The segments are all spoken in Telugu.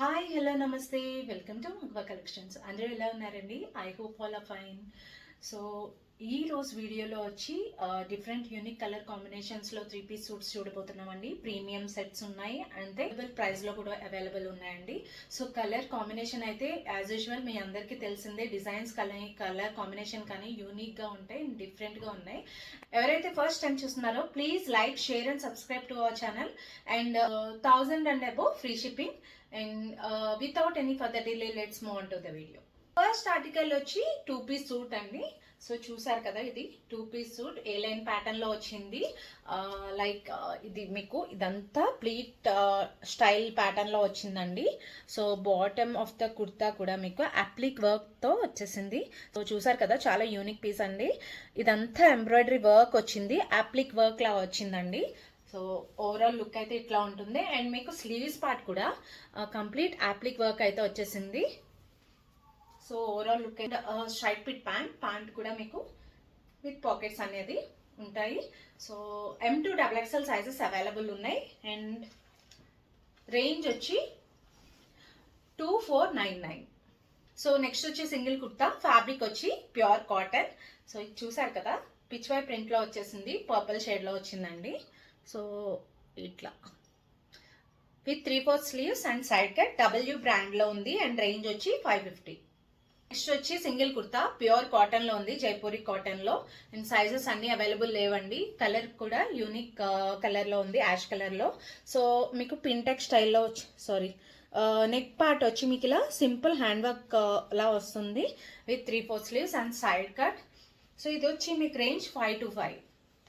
హాయ్ హలో నమస్తే వెల్కమ్ టు మగ్వా కలెక్షన్స్ అందరూ ఎలా ఉన్నారండి? I hope all fine so ఈ రోజు వీడియోలో వచ్చి డిఫరెంట్ యూనిక్ కలర్ కాంబినేషన్స్లో త్రీ పీస్ సూట్స్ చూడబోతున్నామండి. ప్రీమియం సెట్స్ ఉన్నాయి. అంతే ప్రైస్లో కూడా అవైలబుల్ ఉన్నాయండి. సో కలర్ కాంబినేషన్ అయితే యాజ్ యూజువల్ మీ అందరికీ తెలిసిందే డిజైన్స్ కలర్ కలర్ కాంబినేషన్ కానీ యూనిక్గా ఉంటాయి డిఫరెంట్గా ఉన్నాయి. ఎవరైతే ఫస్ట్ టైం చూస్తున్నారో please like share and subscribe to our channel and thousand and above free shipping and without any further delay let's move to the video first article వచ్చి టూ పీస్ సూట్ అండి. సో చూసారు కదా ఇది? Two piece suit A line ప్యాటర్న్లో వచ్చింది uh, లైక్ uh, ఇది మీకు ఇదంతా ప్లీట్ స్టైల్ ప్యాటర్న్లో వచ్చిందండి. So bottom of the kurta కూడా మీకు అప్లిక్ వర్క్తో వచ్చేసింది. సో చూసారు కదా? చాలా యూనిక్ పీస్ అండి. ఇదంతా ఎంబ్రాయిడరీ వర్క్ వచ్చింది. అప్లిక్ వర్క్లా వచ్చిందండి. సో ఓవరాల్ లుక్ అయితే ఇట్లా ఉంటుంది. అండ్ మీకు స్లీవ్స్ పార్ట్ కూడా కంప్లీట్ యాప్లిక్ వర్క్ అయితే వచ్చేసింది. సో ఓవరాల్ లుక్ అయితే స్ట్రైట్ పిట్ ప్యాంట్ ప్యాంట్ కూడా మీకు విత్ పాకెట్స్ అనేది ఉంటాయి. So M to double XL sizes available ఉన్నాయి. అండ్ రేంజ్ వచ్చి two four nine nine so next వచ్చి సింగిల్ కుర్తా. ఫ్యాబ్రిక్ వచ్చి ప్యూర్ కాటన్ సో ఇది చూసారు కదా? పిచ్వాయ్ ప్రింట్లో వచ్చేసింది. పర్పుల్ షేడ్లో వచ్చిందండి. సో ఇట్లా. With three four sleeves and side cut W బ్రాండ్లో ఉంది అండ్ రేంజ్ వచ్చి ఫైవ్ ఫిఫ్టీ. నెక్స్ట్ వచ్చి సింగిల్ కుర్తా ప్యూర్ కాటన్లో ఉంది జైపూరి కాటన్లో. అండ్ సైజెస్ అన్ని అవైలబుల్ లేవండి. కలర్ కూడా యూనిక్ కలర్లో ఉంది యాష్ కలర్లో. సో మీకు పింటెక్ స్టైల్లో సారీ నెక్ పార్ట్ వచ్చి మీకు ఇలా సింపుల్ హ్యాండ్ వర్క్ లా వస్తుంది with three four sleeves and side cut. So ఇది వచ్చి మీకు range five to five.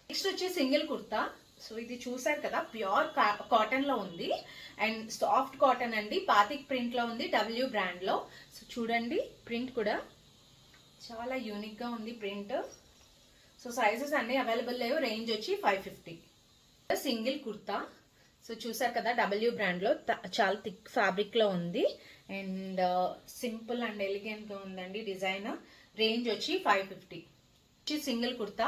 Next వచ్చి సింగిల్ కుర్తా. సో ఇది చూసారు కదా ప్యూర్ కాటన్లో ఉంది. అండ్ సాఫ్ట్ కాటన్ అండి పాతిక్ ప్రింట్లో ఉంది డబ్ల్యూ బ్రాండ్లో సో చూడండి ప్రింట్ కూడా చాలా యూనిక్గా ఉంది ప్రింట్. సో సైజెస్ అన్ని అవైలబుల్ లేవు రేంజ్ వచ్చి five fifty. Single kurta. So చూసారు కదా డబ్ల్యూ బ్రాండ్లో చాలా థిక్ ఫ్యాబ్రిక్లో ఉంది. అండ్ uh, సింపుల్ అండ్ ఎలిగెంట్గా ఉందండి డిజైన్. రేంజ్ వచ్చి ఫైవ్ ఫిఫ్టీ. వచ్చి సింగిల్ కుర్తా.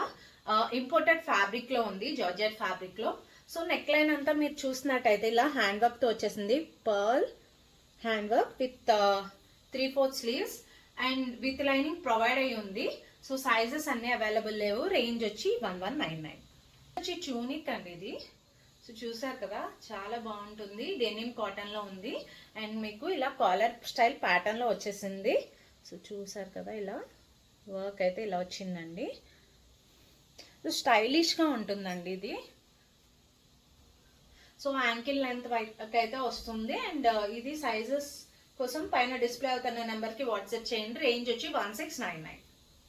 ఇంపోర్టెడ్ ఫ్యాబ్రిక్లో ఉంది జార్జెట్ ఫ్యాబ్రిక్లో సో నెక్ లైన్ అంతా మీరు చూసినట్టయితే ఇలా హ్యాండ్ వర్క్తో వచ్చేసింది. Pearl hand work with three fourth sleeves and with lining provide అయ్యి ఉంది. సో సైజెస్ అన్నీ అవైలబుల్ లేవు. రేంజ్ వచ్చి వన్ వన్ నైన్ నైన్ వచ్చి చూనిక్ అండి ఇది. సో చూసారు కదా చాలా బాగుంటుంది. డెనిమ్ కాటన్లో ఉంది. అండ్ మీకు ఇలా కాలర్ స్టైల్ ప్యాటర్న్లో వచ్చేసింది. సో చూసారు కదా ఇలా వర్క్ అయితే ఇలా వచ్చిందండి. స్టైలిష్గా ఉంటుందండి ఇది. సో యాంకిల్ లెంత్ అయితే వస్తుంది అండ్ uh, ఇది సైజెస్ కోసం పైన డిస్ప్లే అవుతున్న నెంబర్కి వాట్సాప్ చేయండి. రేంజ్ వచ్చి వన్ సిక్స్ నైన్ నైన్.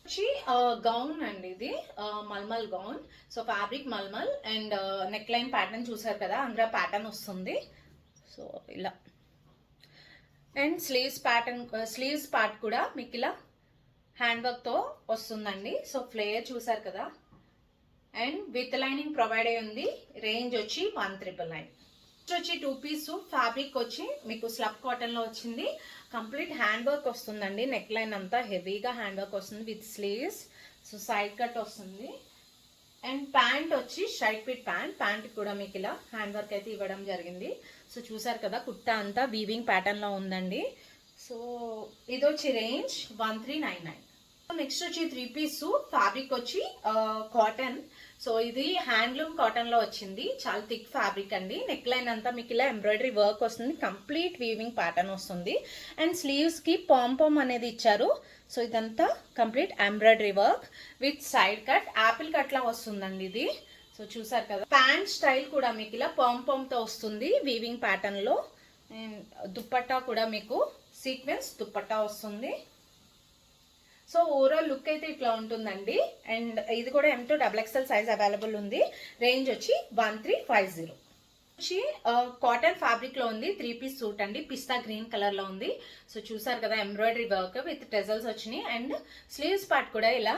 వచ్చి uh, గౌన్ అండి ఇది. Uh, mulmul gown. So fabric mulmul and neck line pattern చూసారు కదా అందులో ప్యాటర్న్ వస్తుంది. సో ఇలా. And sleeves pattern sleeves part కూడా మీకు ఇలా హ్యాండ్ వర్క్తో వస్తుందండి. సో ఫ్లేయర్ చూసారు కదా. అండ్ విత్ లైనింగ్ ప్రొవైడ్ అయి ఉంది. రేంజ్ వచ్చి వన్ త్రిపుల్ నైన్. వచ్చి టూ పీస్ ఫ్యాబ్రిక్ వచ్చి మీకు స్లబ్ కాటన్లో వచ్చింది. కంప్లీట్ హ్యాండ్ వర్క్ వస్తుందండి. నెక్ లైన్ అంతా హెవీగా హ్యాండ్ వర్క్ వస్తుంది with sleeves so side cut వస్తుంది. అండ్ ప్యాంట్ వచ్చి షైట్ పిట్ ప్యాంట్ ప్యాంట్ కూడా మీకు ఇలా హ్యాండ్ వర్క్ అయితే ఇవ్వడం జరిగింది. సో చూసారు కదా కుర్తా అంతా వీవింగ్ ప్యాటర్న్లో ఉందండి. సో ఇది వచ్చి range one three nine nine next వచ్చి త్రీ పీస్ ఫ్యాబ్రిక్ వచ్చి uh, కాటన్ సో ఇది హ్యాండ్లూమ్ కాటన్లో వచ్చింది. చాలా థిక్ ఫ్యాబ్రిక్ అండి. నెక్ లైన్ అంతా మీకు ఇలా ఎంబ్రాయిడరీ వర్క్ వస్తుంది. కంప్లీట్ వీవింగ్ ప్యాటర్న్ వస్తుంది. అండ్ స్లీవ్స్కి పాంపమ్ పాంపామ్ అనేది ఇచ్చారు. సో ఇదంతా complete embroidery work with side cut. Apple కట్లా వస్తుందండి ఇది. సో చూసారు కదా ప్యాంట్ స్టైల్ కూడా మీకు ఇలా పాంపామ్తో వస్తుంది వీవింగ్ ప్యాటర్న్లో. అండ్ దుప్పట్టా కూడా మీకు సీక్వెన్స్ దుప్పట్టా వస్తుంది. సో ఓవరాల్ లుక్ అయితే ఇట్లా ఉంటుందండి. అండ్ ఇది కూడా M to double XL size available ఉంది. రేంజ్ వచ్చి వన్ త్రీ ఫైవ్ జీరో వచ్చి కాటన్ ఫ్యాబ్రిక్లో ఉంది. త్రీ పీస్ సూట్ అండి. పిస్తా గ్రీన్ కలర్లో ఉంది. సో చూసారు కదా ఎంబ్రాయిడరీ వర్క్ విత్ టెజల్స్ వచ్చినాయి. అండ్ స్లీవ్స్ పార్ట్ కూడా ఇలా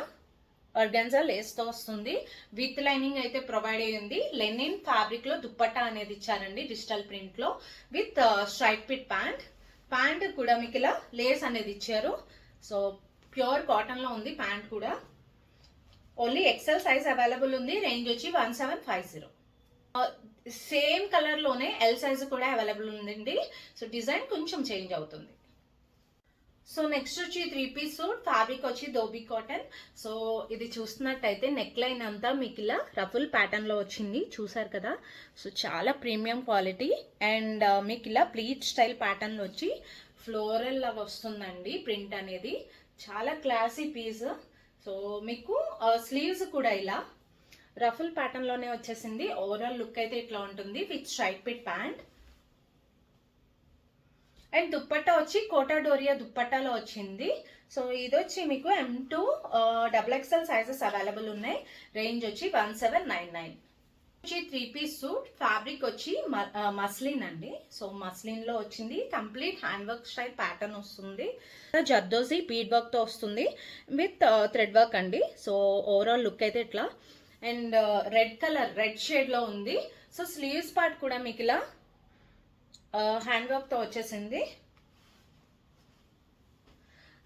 ఆర్గాన్జా లేస్తో వస్తుంది. విత్ లైనింగ్ అయితే ప్రొవైడ్ అయ్యింది లెనిన్ ఫ్యాబ్రిక్లో దుప్పట్టా అనేది ఇచ్చారండి డిజిటల్ ప్రింట్లో. With straight fit pant pant కూడా మీకు ఇలా లేస్ అనేది ఇచ్చారు. సో ప్యూర్ కాటన్లో ఉంది ప్యాంట్ కూడా. ఓన్లీ ఎక్సెల్ సైజ్ అవైలబుల్ ఉంది. రేంజ్ వచ్చి one seven five zero same కలర్లోనే ఎల్ సైజ్ కూడా అవైలబుల్ ఉందండి. సో డిజైన్ కొంచెం చేంజ్ అవుతుంది. సో నెక్స్ట్ వచ్చి త్రీ పీస్ సూట్ ఫ్యాబ్రిక్ వచ్చి దోబీ కాటన్ సో ఇది చూస్తున్నట్టయితే నెక్ లైన్ అంతా మీకు ఇలా రఫుల్ ప్యాటర్న్లో వచ్చింది. చూసారు కదా? సో చాలా ప్రీమియం క్వాలిటీ అండ్ మీకు ఇలా ప్లీట్ స్టైల్ ప్యాటర్న్లో వచ్చి ఫ్లోరల్ లాగా వస్తుందండి ప్రింట్ అనేది. చాలా క్లాసీ పీస్. సో మీకు స్లీవ్స్ కూడా ఇలా రఫుల్ ప్యాటర్న్లోనే వచ్చేసింది. ఓవరాల్ లుక్ అయితే ఇట్లా ఉంటుంది with straight fit pant and dupatta వచ్చి కోటా డోరియా దుప్పట్టాలో వచ్చింది. సో ఇది వచ్చి మీకు M to double XL sizes available ఉన్నాయి. రేంజ్ వచ్చి వన్ సెవెన్ నైన్ నైన్ వచ్చి త్రీ పీస్ సూట్ ఫ్యాబ్రిక్ వచ్చి మస్లిన్ అండి. సో మస్లిన్లో వచ్చింది. Complete hand work style pattern వస్తుంది. జర్దోజీ బీడ్ వర్క్తో వస్తుంది. విత్ థ్రెడ్ వర్క్ అండి. సో ఓవరాల్ లుక్ అయితే ఇట్లా. అండ్ రెడ్ కలర్ రెడ్ షేడ్లో ఉంది. సో స్లీవ్స్ పార్ట్ కూడా మీకు ఇలా హ్యాండ్ వర్క్తో వచ్చేసింది.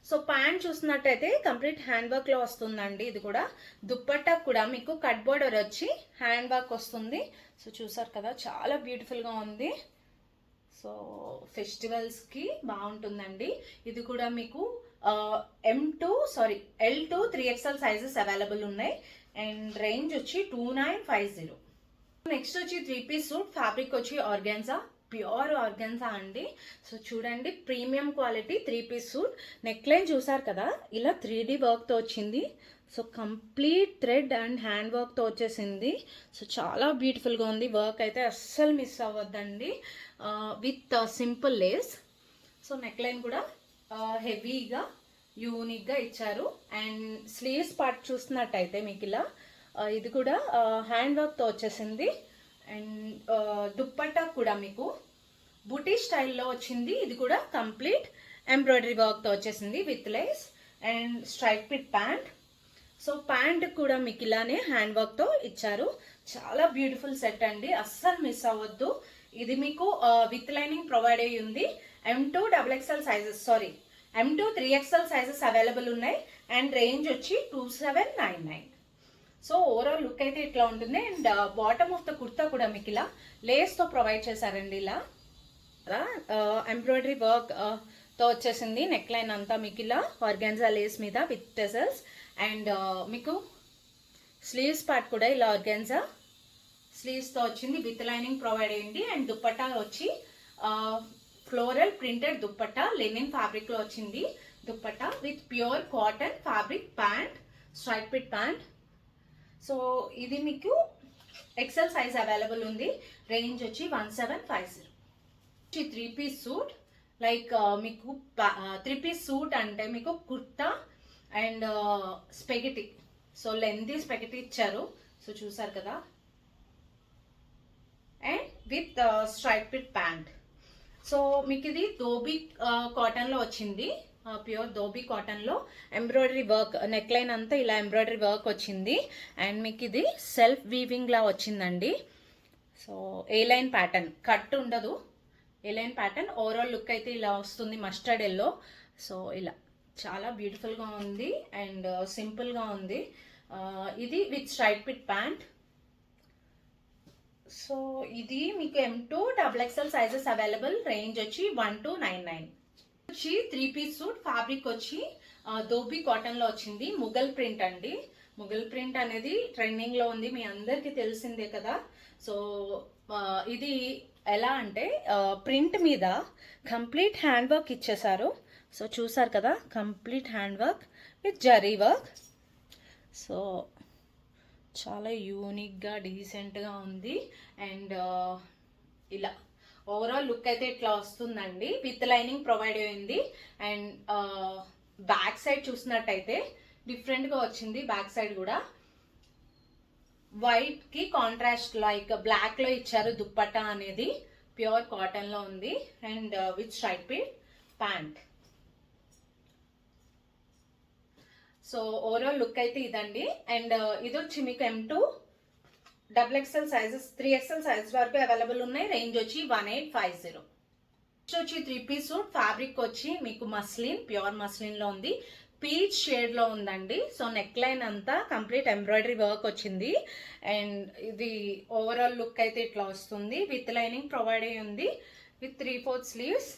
సో ప్యాంట్ చూసినట్టయితే కంప్లీట్ హ్యాండ్ వర్క్లో వస్తుందండి ఇది కూడా. దుప్పట్టా కూడా మీకు కట్ బోర్డర్ వచ్చి హ్యాండ్ వర్క్ వస్తుంది. సో చూసారు కదా చాలా బ్యూటిఫుల్గా ఉంది. సో ఫెస్టివల్స్కి బాగుంటుందండి. ఇది కూడా మీకు M to sorry L to three XL sizes available ఉన్నాయి. అండ్ రేంజ్ వచ్చి two nine five zero next వచ్చి త్రీ పీస్ సూట్ ఫ్యాబ్రిక్ వచ్చి ఆర్గాన్జా ప్యూర్ ఆర్గన్సా అండి. సో చూడండి premium quality three piece suit. Neckline చూసారు కదా ఇలా త్రీ డి వర్క్తో వచ్చింది. So complete thread and hand వర్క్తో వచ్చేసింది. సో చాలా బ్యూటిఫుల్గా ఉంది. వర్క్ అయితే అస్సలు miss అవ్వద్దండి. With simple lace. So neckline కూడా హెవీగా యూనిక్గా ఇచ్చారు. అండ్ స్లీవ్స్ పార్ట్ చూస్తున్నట్టయితే మీకు ఇలా ఇది కూడా హ్యాండ్ వర్క్తో వచ్చేసింది. అండ్ దుప్పట్టా కూడా మీకు బుటీ స్టైల్లో వచ్చింది. ఇది కూడా కంప్లీట్ ఎంబ్రాయిడరీ వర్క్తో వచ్చేసింది with lace and straight fit pant. So pant కూడా మీకు ఇలానే హ్యాండ్ వర్క్తో ఇచ్చారు. చాలా బ్యూటిఫుల్ సెట్ అండి. అస్సలు మిస్ అవ్వద్దు. ఇది మీకు విత్ లైనింగ్ ప్రొవైడ్ అయ్యి ఉంది. M to double XL sizes sorry M to three XL sizes available ఉన్నాయి. అండ్ రేంజ్ వచ్చి two seven nine nine so overall look అయితే ఇట్లా ఉంటుంది. And bottom of the kurta కూడా మీకు ఇలా లేస్తో ప్రొవైడ్ చేశారండి ఇలా. ఎంబ్రాయిడరీ వర్క్ uh, uh, తో వచ్చేసింది. నెక్ లైన్ అంతా uh, మీకు ఇలా ఆర్గాన్జా లేస్ మీద విత్ టెసల్స్ అండ్ మీకు స్లీవ్స్ పార్ట్ కూడా ఇలా ఆర్గాన్జా స్లీవ్స్తో వచ్చింది. విత్ లైనింగ్ ప్రొవైడ్ అయ్యింది. అండ్ దుప్పట్టా వచ్చి ఫ్లోరల్ ప్రింటెడ్ దుప్పట్టా లెనిన్ ఫ్యాబ్రిక్లో వచ్చింది. Dupatta with pure cotton fabric pant straight fit pant so ఇది మీకు ఎక్సెల్ సైజ్ అవైలబుల్ ఉంది. రేంజ్ వచ్చి one seven five zero three piece suit like మీకు త్రీ పీస్ సూట్ అంటే మీకు kurta and spaghetti so lengthy spaghetti ఇచ్చారు. సో చూసారు కదా. And with stripe pant so మీకు ఇది దోబీ కాటన్లో uh, వచ్చింది. ప్యూర్ ధోబీ కాటన్లో ఎంబ్రాయిడరీ వర్క్ నెక్ లైన్ అంతా ఇలా ఎంబ్రాయిడరీ వర్క్ వచ్చింది. అండ్ మీకు ఇది సెల్ఫ్ వీవింగ్లా వచ్చిందండి. So A line pattern cut ఉండదు. A line pattern overall look అయితే ఇలా వస్తుంది మస్టర్డ్ ఎల్లో సో ఇలా. చాలా బ్యూటిఫుల్గా ఉంది. అండ్ సింపుల్గా uh, ఉంది. Uh, ఇది with straight fit pant so ఇది మీకు M to double XL sizes available range వచ్చి వన్ టూ నైన్ నైన్ వచ్చి త్రీ పీస్ సూట్ ఫ్యాబ్రిక్ వచ్చి దోబీ కాటన్లో వచ్చింది. ముగల్ ప్రింట్ అండి. ముగల్ ప్రింట్ అనేది ట్రెండింగ్లో ఉంది. మీ అందరికీ తెలిసిందే కదా. సో ఇది ఎలా అంటే ప్రింట్ మీద కంప్లీట్ హ్యాండ్ వర్క్ ఇచ్చేసారు సో చూసారు కదా complete hand work with zari work so చాలా యూనిక్గా డీసెంట్గా ఉంది. అండ్ ఇలా. ఓవరాల్ లుక్ అయితే ఇట్లా వస్తుందండి. విత్ లైనింగ్ ప్రొవైడ్ అయింది. అండ్ బ్యాక్ సైడ్ చూసినట్టయితే డిఫరెంట్గా వచ్చింది బ్యాక్ సైడ్ కూడా. వైట్కి కాంట్రాస్ట్ లైక్ బ్లాక్లో ఇచ్చారు దుప్పట్టా అనేది. ప్యూర్ కాటన్లో ఉంది. And with straight fit pant so overall look అయితే ఇదండి. అండ్ uh, ఇది వచ్చి మీకు M to double XL sizes three XL size వరకు అవైలబుల్ ఉన్నాయి. రేంజ్ వచ్చి వన్ ఎయిట్ ఫైవ్ జీరో. వచ్చి త్రీ పీస్ సూట్ ఫ్యాబ్రిక్ వచ్చి మీకు మస్లిన్ ప్యూర్ మస్లిన్లో ఉంది. పీచ్ షేడ్లో ఉందండి. సో నెక్ లైన్ అంతా కంప్లీట్ ఎంబ్రాయిడరీ వర్క్ వచ్చింది. అండ్ ఇది ఓవరాల్ లుక్ అయితే ఇట్లా వస్తుంది. విత్ లైనింగ్ ప్రొవైడ్ అయ్యి ఉంది. With three fourth sleeves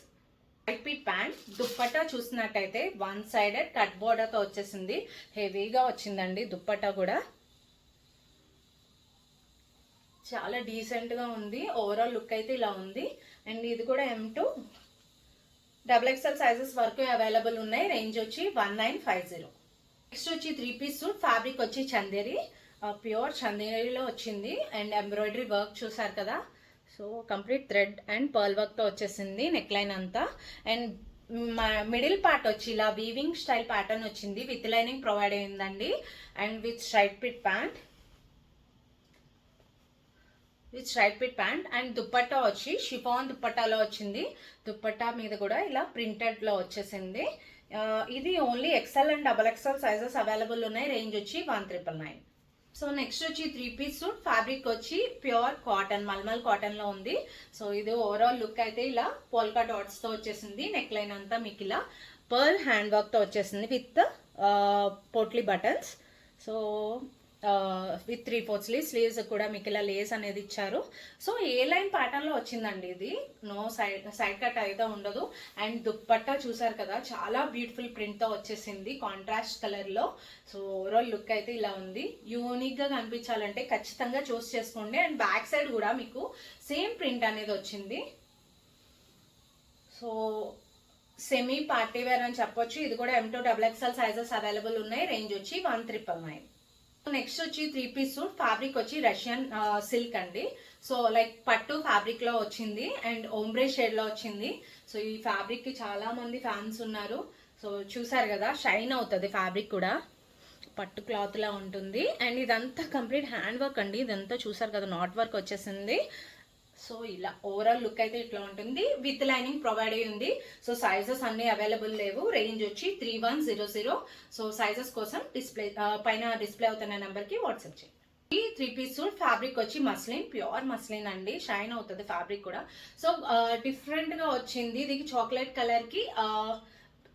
IP pant dupatta చూసినట్టయితే వన్ సైడెడ్ కట్ బోర్డర్తో వచ్చేసింది. హెవీగా వచ్చిందండి దుప్పట్టా కూడా. చాలా డీసెంట్గా ఉంది. ఓవరాల్ లుక్ అయితే ఇలా ఉంది. అండ్ ఇది కూడా M to double XL sizes వరకు అవైలబుల్ ఉన్నాయి. రేంజ్ వచ్చి one nine five zero next వచ్చి త్రీ పీస్ సూట్ ఫ్యాబ్రిక్ వచ్చి చందేరి. ప్యూర్ చందేరిలో వచ్చింది. అండ్ ఎంబ్రాయిడరీ వర్క్ చూసారు కదా. So complete thread and pearl వర్క్తో వచ్చేసింది నెక్ లైన్ అంతా అండ్ మిడిల్ పార్ట్ వచ్చి ఇలా వీవింగ్ స్టైల్ ప్యాటర్న్ వచ్చింది. విత్ లైనింగ్ ప్రొవైడ్ అయిందండి. And with straight fit pant with straight fit pant and dupatta వచ్చి షిఫాన్ దుప్పట్టాలో వచ్చింది. దుప్పట్టా మీద కూడా ఇలా ప్రింటెడ్లో వచ్చేసింది. ఇది only XL and double XL sizes available ఉన్నాయి. రేంజ్ వచ్చి one triple nine so next వచ్చి త్రీ పీస్ సూట్ ఫ్యాబ్రిక్ వచ్చి ప్యూర్ కాటన్ మల్మల్ కాటన్లో ఉంది. సో ఇది ఓవరాల్ లుక్ అయితే ఇలా పోల్కా డాట్స్తో వచ్చేసింది. నెక్ లైన్ అంతా మీకు ఇలా పర్ల్ హ్యాండ్ వర్క్తో వచ్చేసింది with potli buttons so with three fourth sleeve sleeves కూడా మీకు ఇలా లేస్ అనేది ఇచ్చారు. సో ఏ లైన్ ప్యాటర్న్లో వచ్చిందండి ఇది? నో సైడ్ సైడ్ కట్ అయితే ఉండదు. అండ్ దుప్పట్టా చూసారు కదా చాలా బ్యూటిఫుల్ ప్రింట్తో వచ్చేసింది కాంట్రాస్ట్ కలర్లో సో ఓవరాల్ లుక్ అయితే ఇలా ఉంది. యూనిక్గా కనిపించాలంటే ఖచ్చితంగా చూస్ చేసుకోండి. అండ్ బ్యాక్ సైడ్ కూడా మీకు సేమ్ ప్రింట్ అనేది వచ్చింది. సో సెమీ పార్టీ వేర్ అని చెప్పొచ్చు. ఇది కూడా M to double XL sizes available ఉన్నాయి. రేంజ్ వచ్చి వన్ త్రిపుల్ నైన్ నెక్స్ట్ వచ్చి త్రీ పీస్ సూట్ ఫ్యాబ్రిక్ వచ్చి రష్యన్ సిల్క్ అండి. సో లైక్ పట్టు ఫ్యాబ్రిక్లో వచ్చింది అండ్ ఓంబ్రే షేడ్లో వచ్చింది. సో ఈ ఫ్యాబ్రిక్కి చాలా మంది ఫ్యాన్స్ ఉన్నారు. సో చూసారు కదా షైన్ అవుతుంది ఫ్యాబ్రిక్ కూడా. పట్టు క్లాత్ లా ఉంటుంది. అండ్ ఇదంతా కంప్లీట్ హ్యాండ్ వర్క్ అండి. ఇదంతా చూసారు కదా నాట్ వర్క్ వచ్చేసింది. సో ఇలా ఓవరాల్ లుక్ అయితే ఇట్లా ఉంటుంది. విత్ లైనింగ్ ప్రొవైడ్ అయ్యి ఉంది. సో సైజెస్ అన్ని అవైలబుల్ లేవు. రేంజ్ వచ్చి three one zero zero so sizes కోసం డిస్ప్లే పైన డిస్ప్లే అవుతున్న నెంబర్కి వాట్సాప్ చేయండి. ఈ త్రీ పీస్ ఫ్యాబ్రిక్ వచ్చి మస్లిన్ ప్యూర్ మస్లిన్ అండి. షైన్ అవుతుంది ఫ్యాబ్రిక్ కూడా. సో డిఫరెంట్గా వచ్చింది. ఇది చాక్లెట్ కలర్కి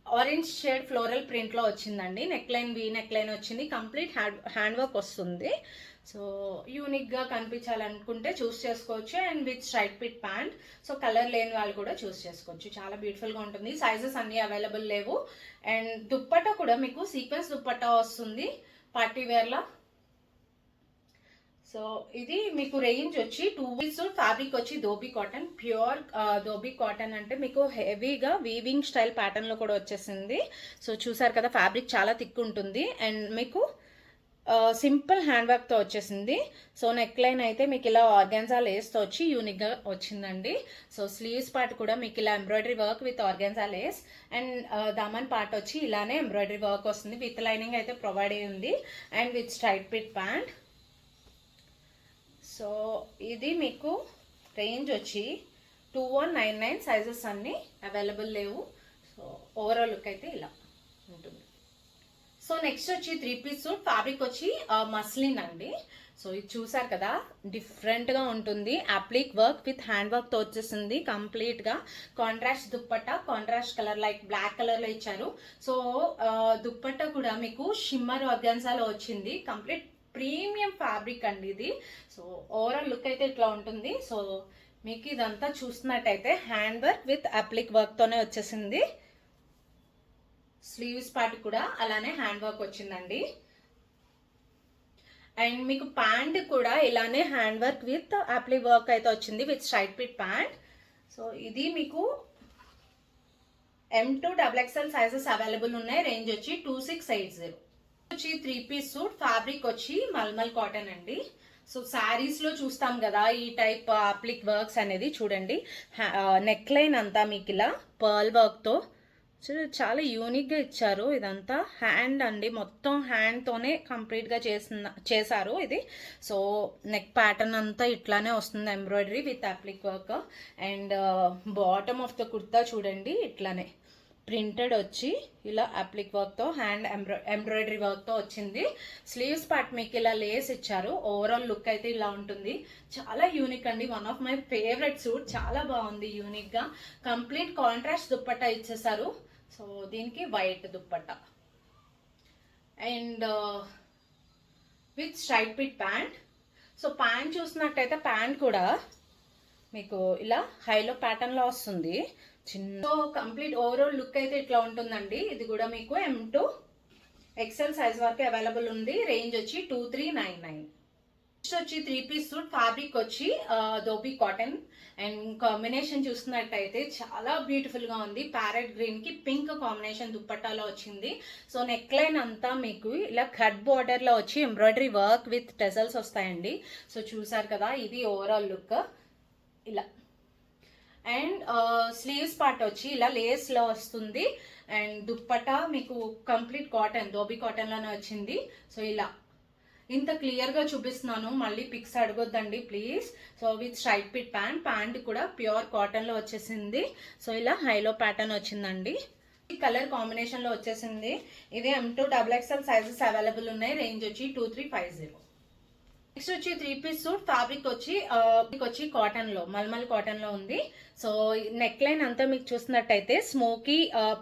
ఆరెంజ్ షేడ్ ఫ్లోరల్ ప్రింట్లో వచ్చిందండి. Neck line V neck line వచ్చింది. కంప్లీట్ హ్యాండ్ హ్యాండ్ వర్క్ వస్తుంది. సో యూనిక్గా కనిపించాలనుకుంటే చూస్ చేసుకోవచ్చు and with straight fit pant so colour లేని వాళ్ళు కూడా చూస్ చేసుకోవచ్చు. చాలా బ్యూటిఫుల్గా ఉంటుంది. సైజెస్ అన్నీ అవైలబుల్ లేవు. అండ్ దుప్పట్టా కూడా మీకు సీక్వెన్స్ దుప్పట్టా వస్తుంది పార్టీ వేర్లో సో ఇది మీకు రేంజ్ వచ్చి టూ వీక్స్ ఫ్యాబ్రిక్ వచ్చి dobby cotton pure dobby cotton అంటే మీకు హెవీగా వీవింగ్ స్టైల్ ప్యాటర్న్లో కూడా వచ్చేసింది. సో చూసారు కదా ఫ్యాబ్రిక్ చాలా థిక్ ఉంటుంది. అండ్ మీకు సింపుల్ హ్యాండ్ బ్యాగ్తో వచ్చేసింది. సో నెక్ లైన్ అయితే మీకు ఇలా ఆర్గాన్జా లేస్తో వచ్చి యూనిక్గా వచ్చిందండి. సో స్లీవ్స్ పార్ట్ కూడా మీకు ఇలా embroidery work with organza lace. And Daman part వచ్చి ఇలానే ఎంబ్రాయిడరీ వర్క్ వస్తుంది. విత్ లైనింగ్ అయితే ప్రొవైడ్ అయ్యి ఉంది. And with straight fit pant so ఇది మీకు రేంజ్ వచ్చి two one nine nine sizes అన్నీ అవైలబుల్ లేవు. సో ఓవరాల్ లుక్ అయితే ఇలా ఉంటుంది. సో నెక్స్ట్ వచ్చి త్రీ పీస్ సూట్ ఫ్యాబ్రిక్ వచ్చి మస్లిన్ అండి. సో ఇది చూసారు కదా డిఫరెంట్గా ఉంటుంది. అప్లిక్ వర్క్ విత్ హ్యాండ్ వర్క్తో వచ్చేసింది కంప్లీట్గా contrast dupatta contrast colour like black కలర్లో ఇచ్చారు. సో దుప్పట్ట కూడా మీకు షిమ్మర్ ఆర్గాన్సాలో వచ్చింది. కంప్లీట్ ప్రీమియం ఫ్యాబ్రిక్ అండి ఇది. సో ఓవరాల్ లుక్ అయితే ఇట్లా ఉంటుంది. సో మీకు ఇదంతా చూస్తున్నట్టయితే హ్యాండ్ వర్క్ విత్ అప్లిక్ వర్క్తోనే వచ్చేసింది. స్లీవ్స్ పార్ట్ కూడా అలానే హ్యాండ్ వర్క్ వచ్చిందండి. అండ్ మీకు ప్యాంట్ కూడా ఇలానే hand work with appliqué work అయితే వచ్చింది with straight fit pant so ఇది మీకు M to double XL sizes available ఉన్నాయి. రేంజ్ వచ్చి టూ సిక్స్ ఎయిట్ జీరో వచ్చి త్రీ పీస్ సూట్ ఫ్యాబ్రిక్ వచ్చి మల్మల్ కాటన్ అండి. సో శారీస్లో చూస్తాం కదా ఈ టైప్ అప్లిక్ వర్క్స్ అనేది చూడండి. నెక్ లైన్ uh, అంతా మీకు ఇలా పర్ల్ వర్క్ తో చాలా యూనిక్గా ఇచ్చారు ఇదంతా. హ్యాండ్ అండి. మొత్తం హ్యాండ్తోనే కంప్లీట్గా చేసిన చేశారు ఇది. సో నెక్ ప్యాటర్న్ అంతా ఇట్లానే వస్తుంది. Embroidery with appliqué work and bottom of the kurta చూడండి. ఇట్లానే ప్రింటెడ్ వచ్చి ఇలా అప్లిక్ వర్క్తో హ్యాండ్ ఎంబ్రా ఎంబ్రాయిడరీ వర్క్తో వచ్చింది. స్లీవ్స్ పార్ట్ మీకు ఇలా లేస్ ఇచ్చారు. ఓవరాల్ లుక్ అయితే ఇలా ఉంటుంది. చాలా యూనిక్ అండి. One of my favourite suit చాలా బాగుంది. యూనిక్గా కంప్లీట్ కాంట్రాస్ట్ దుప్పట్టా ఇచ్చేసారు సో దీనికి white dupatta. And uh, with straight fit pant. So pant చూసినట్టయితే ప్యాంట్ కూడా మీకు ఇలా హైలో ప్యాటర్న్లో వస్తుంది. చిన్న సో కంప్లీట్ ఓవరాల్ లుక్ అయితే ఇట్లా ఉంటుందండి. ఇది కూడా మీకు ఎం టు ఎక్సెల్ సైజ్ వరకు అవైలబుల్ ఉంది. రేంజ్ వచ్చి two three nine nine next వచ్చి త్రీ పీస్ సూట్ ఫ్యాబ్రిక్ వచ్చి దోబీ కాటన్ అండ్ కాంబినేషన్ చూస్తున్నట్టయితే చాలా బ్యూటిఫుల్గా ఉంది. ప్యారెట్ గ్రీన్కి పింక్ కాంబినేషన్ దుప్పట్టాలో వచ్చింది. సో నెక్ లైన్ అంతా మీకు ఇలా కట్ బార్డర్లో వచ్చి ఎంబ్రాయిడరీ వర్క్ విత్ టెజల్స్ వస్తాయండి. సో చూసారు కదా ఇది ఓవరాల్ లుక్ ఇలా. అండ్ స్లీవ్స్ పార్ట్ వచ్చి ఇలా లేస్లో వస్తుంది. అండ్ దుప్పట మీకు కంప్లీట్ కాటన్ దోబీ కాటన్లోనే వచ్చింది. సో ఇలా. ఇంత క్లియర్గా చూపిస్తున్నాను. మళ్ళీ pics అడగొద్దండి please so with straight fit pant pant కూడా ప్యూర్ కాటన్లో వచ్చేసింది. సో ఇలా హైలో ప్యాటర్న్ వచ్చిందండి. ఈ కలర్ కాంబినేషన్లో వచ్చేసింది. ఇది M to double XL sizes available ఉన్నాయి. రేంజ్ వచ్చి two three five zero next వచ్చి త్రీ పీస్ సూట్ ఫ్యాబ్రిక్ వచ్చి మీకు వచ్చి కాటన్లో మల్మల్ కాటన్లో ఉంది. సో నెక్ లైన్ అంతా మీకు చూసినట్టయితే స్మోకీ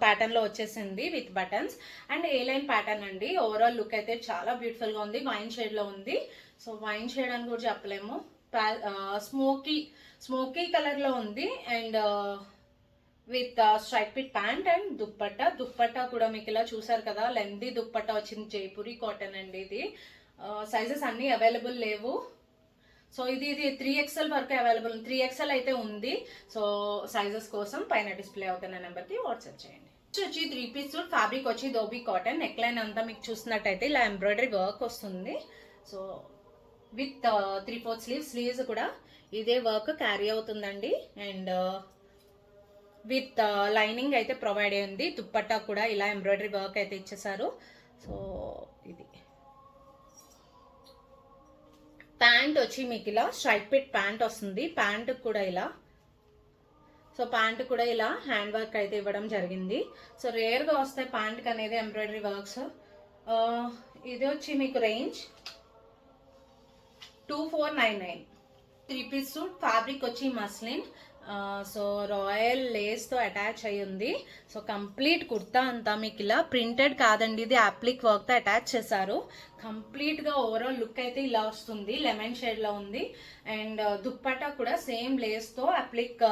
ప్యాటర్న్లో వచ్చేసింది with buttons and A line pattern అండి. ఓవరాల్ లుక్ అయితే చాలా బ్యూటిఫుల్గా ఉంది. వైన్ షేడ్లో ఉంది. సో వైన్ షేడ్ అని కూడా చెప్పలేము. స్మోకీ స్మోకీ కలర్లో ఉంది. And with straight fit pant and dupatta dupatta కూడా మీకు ఇలా చూసారు కదా లెందీ దుప్పట్టా వచ్చింది. జైపూరి కాటన్ అండి ఇది. సైజెస్ అన్నీ అవైలబుల్ లేవు. సో ఇది ఇది త్రీ ఎక్స్ఎల్ వరకు అవైలబుల్ త్రీ ఎక్స్ఎల్ అయితే ఉంది. సో సైజెస్ కోసం పైన డిస్ప్లే అవుతున్న నెంబర్కి వాట్సాప్ చేయండి. నెక్స్ట్ వచ్చి త్రీ పీస్ సూట్ ఫ్యాబ్రిక్ వచ్చి దోబీ కాటన్ నెక్ లైన్ అంతా మీకు చూసినట్టయితే ఇలా ఎంబ్రాయిడరీ వర్క్ వస్తుంది. So with three fourth sleeve sleeves కూడా ఇదే వర్క్ క్యారీ అవుతుందండి. అండ్ విత్ లైనింగ్ అయితే ప్రొవైడ్ అయింది దుప్పట్టా కూడా ఇలా ఎంబ్రాయిడరీ వర్క్ అయితే ఇచ్చేసారు. సో ఇది. ప్యాంట్ వచ్చి మీకు ఇలా స్ట్రైట్ పిట్ ప్యాంట్ వస్తుంది. ప్యాంట్ కూడా ఇలా. సో ప్యాంట్ కూడా ఇలా హ్యాండ్ వర్క్ అయితే ఇవ్వడం జరిగింది. సో రేర్గా వస్తాయి ప్యాంట్కి అనేది ఎంబ్రాయిడరీ వర్క్స్. ఇది వచ్చి మీకు range two four nine nine. Three piece suit fabric వచ్చి మస్లిన్. సో రాయల్ లేస్తో అటాచ్ అయి ఉంది. సో కంప్లీట్ కుర్తా అంతా మీకు ఇలా ప్రింటెడ్ కాదండి ఇది యాప్లిక్ వర్క్తో అటాచ్ చేశారు. కంప్లీట్గా ఓవరాల్ లుక్ అయితే ఇలా వస్తుంది లెమన్ షేడ్లో ఉంది. అండ్ దుప్పటా కూడా సేమ్ లేస్తో అప్లిక్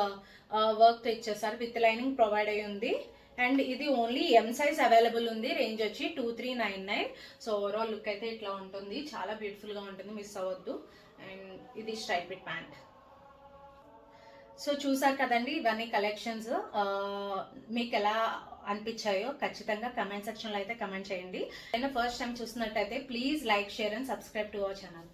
వర్క్తో ఇచ్చేసారు విత్ లైనింగ్ ప్రొవైడ్ అయి ఉంది. అండ్ ఇది ఓన్లీ ఎం సైజ్ అవైలబుల్ ఉంది రేంజ్ వచ్చి two three nine nine so overall look అయితే ఇట్లా ఉంటుంది చాలా బ్యూటిఫుల్గా ఉంటుంది మిస్ అవ్వద్దు. అండ్ ఇది స్ట్రైట్ ప్యాంట్ సో చూసారు కదండి ఇవన్నీ కలెక్షన్స్ మీకు ఎలా అనిపించాయో ఖచ్చితంగా కమెంట్ సెక్షన్లో అయితే కమెంట్ చేయండి. నేను ఫస్ట్ టైం చూసినట్టయితే please like share and subscribe to our channel